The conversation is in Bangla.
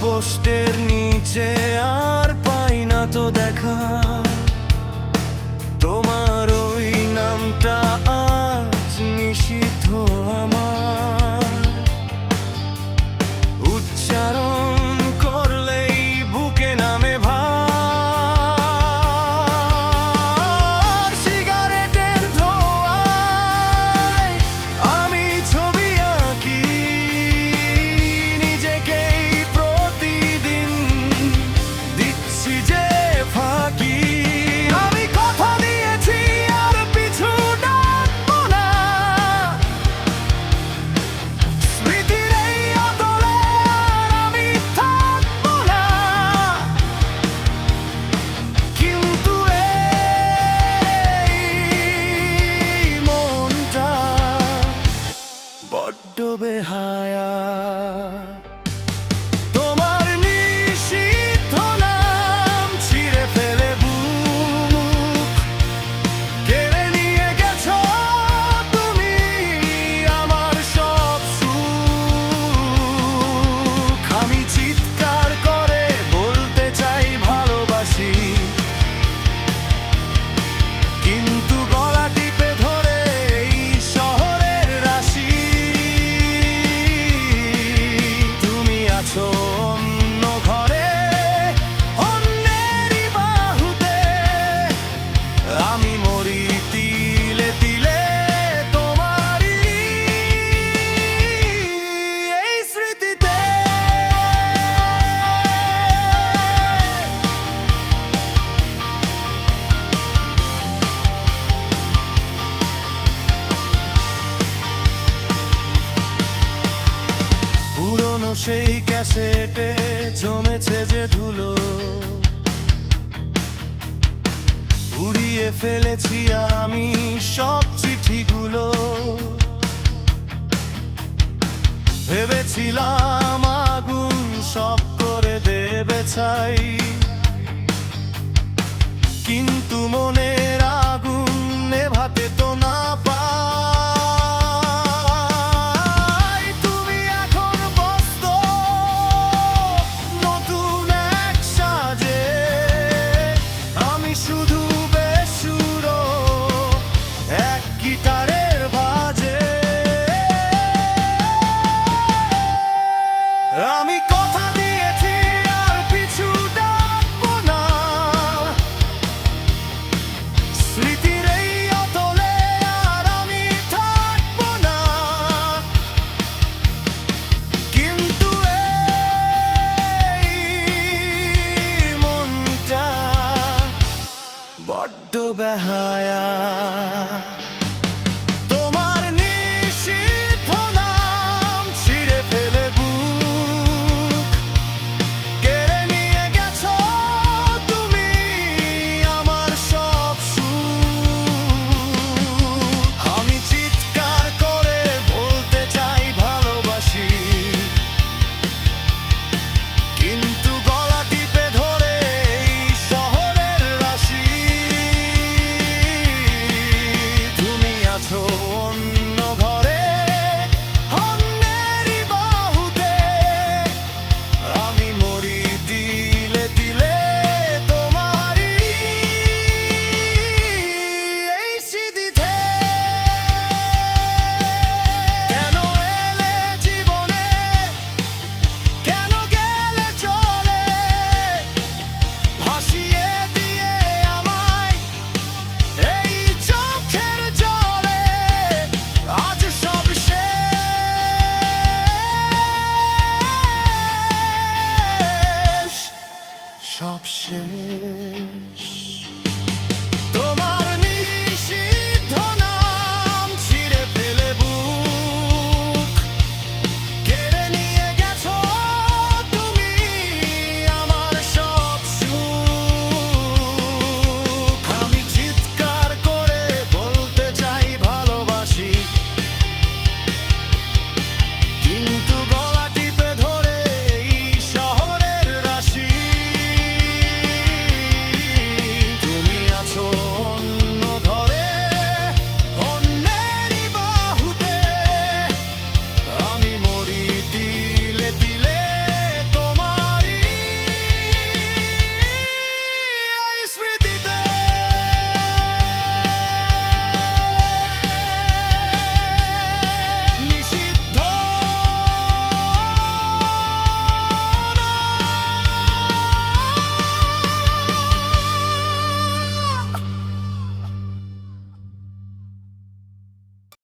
পোস্টের নিচে আর পাই না তো দেখা। be high ধুলো। উড়িয়ে ফেলেছি আমি সব চিঠিগুলো। ভেবেছিলাম আগুন সব করে দেবে ছাই। কিন্তু মনের আগুন নেভাতে তো না বড্ড Şapşeş